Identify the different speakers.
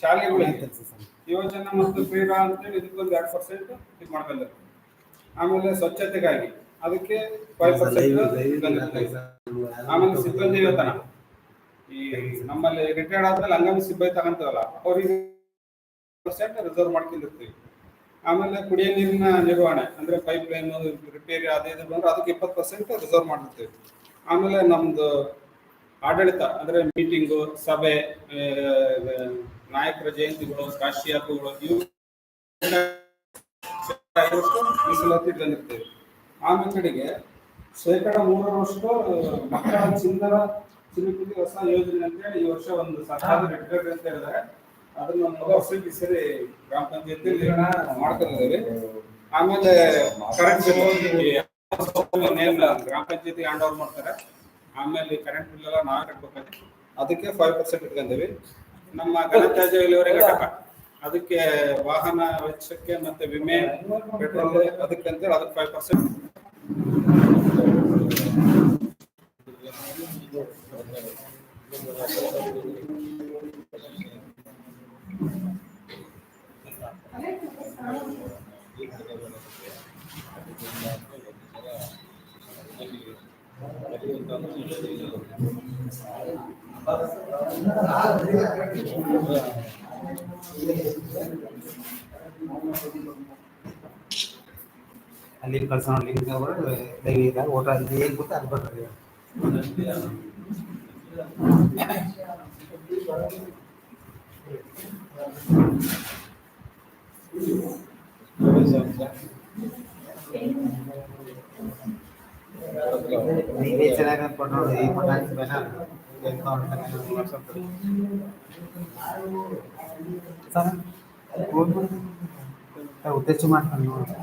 Speaker 1: ಶಾಲೆಗಳಿಗೆ ಯುವಜನ ಮತ್ತು ಕ್ರೀಡಾ ಅಂತೇಳಿ ಇದಕ್ಕೊಂದು ಎರಡು ಪರ್ಸೆಂಟ್ ಇದು ಮಾಡ್ಕೊಂಡಿರ್ತೀವಿ ಆಮೇಲೆ ಸ್ವಚ್ಛತೆಗಾಗಿ ಅದಕ್ಕೆ ಫೈವ್ ಪರ್ಸೆಂಟ್ ಆಮೇಲೆ ಸಿಬ್ಬಂದಿ ವೇತನ. ಈ ನಮ್ಮಲ್ಲಿ ರಿಟೈರ್ಡ್ ಆದ್ಮೇಲೆ ಹಂಗಾಗಿ ಸಿಬ್ಬಂದಿ ತಗೊಂತೀವಲ್ಲ ಅವ್ರಿಗೆ ಪರ್ಸೆಂಟ್ ರಿಸರ್ವ್ ಮಾಡ್ಕೊಂಡಿರ್ತೀವಿ. ಆಮೇಲೆ ಕುಡಿಯೋ ನೀರಿನ ನಿರ್ವಹಣೆ ಅಂದ್ರೆ ಪೈಪ್ ಲೈನ್ ರಿಪೇರಿ ಅದು ಇದು ಬಂದ್ರೆ ಅದಕ್ಕೆ ಇಪ್ಪತ್ತು ಪರ್ಸೆಂಟ್ ರಿಸರ್ವ್ ಮಾಡಿರ್ತೀವಿ ಆಮೇಲೆ ನಮ್ದು ಆಡಳಿತ, ಅಂದ್ರೆ ಮೀಟಿಂಗು ಸಭೆ ನಾಯಕರ ಜಯಂತಿಗಳು, ರಾಷ್ಟ್ರೀಯ ಹಬ್ಬಗಳು ಮೀಸಲಾತಿ ತಂದಿರ್ತೇವೆ ಆಮೇಲೆ ಶೇಕಡ ಮೂರರಷ್ಟು ಮಕ್ಕಳ ಚಿಂದರ ಚಿರುಕುಲಿ ಹೊಸ ಯೋಜನೆ ಅಂತ ಹೇಳಿ ಈ ವರ್ಷ ಒಂದು ಸರ್ಕಾರದ ಇಟ್ಕೊಳ್ರಿ ಅಂತ ಹೇಳಿದ್ರೆ ಅದನ್ನ ಮೊದಲ ವರ್ಷಕ್ಕೆ ಗ್ರಾಮ ಸರಿ ಗ್ರಾಮ ಪಂಚಾಯತಿಯಲ್ಲಿ ಮಾಡ್ಕೊಂಡಿದ್ದೀವಿ ಆಮೇಲೆ ಕರೆಂಟ್ ಗ್ರಾಮ ಪಂಚಾಯತಿ ಹ್ಯಾಂಡ್ ಓವರ್ ಮಾಡ್ತಾರೆ. ಆಮೇಲೆ ಕರೆಂಟ್ ಬಿಲ್ ಎಲ್ಲ ನಾವೇ ಕಟ್ಬೇಕಾಗಿ ಅದಕ್ಕೆ ಫೈವ್ ಪರ್ಸೆಂಟ್ ಇಟ್ಕೊಂಡೇವಿ. ನಮ್ಮ ಘನತ್ಯಾಜ್ಯ ವಿಲೇವಾರಿ ಘಟಕ. ಅದಕ್ಕೆ ವಾಹನ ವೆಚ್ಚಕ್ಕೆ ಮತ್ತೆ ವಿಮೆ ಪೆಟ್ರೋಲ್ ಅದಕ್ಕೆ ಅಂತೇಳಿ ಅದಕ್ಕೆ ಫೈವ್ ಪರ್ಸೆಂಟ್
Speaker 2: ಅಲ್ಲಿ ಕಳ್ಸೋಣ ಲಿಂಕ್ ಅವರು ಡೈಲಿ ಇದಾಗ ಓಟ ಇದು ಏನು ಗೊತ್ತಾ ಅದು ಬರ್ತಾರೆ ನೀವೇ ಚೆನ್ನಾಗಿ ಅನ್ಕೊಂಡು ನೋಡಿ ಈ ಮಠ ಬೇಡ ಸರ್ ಉದ್ದೇಶ ಮಾಡ್ಕೊಂಡು ನೋಡಿ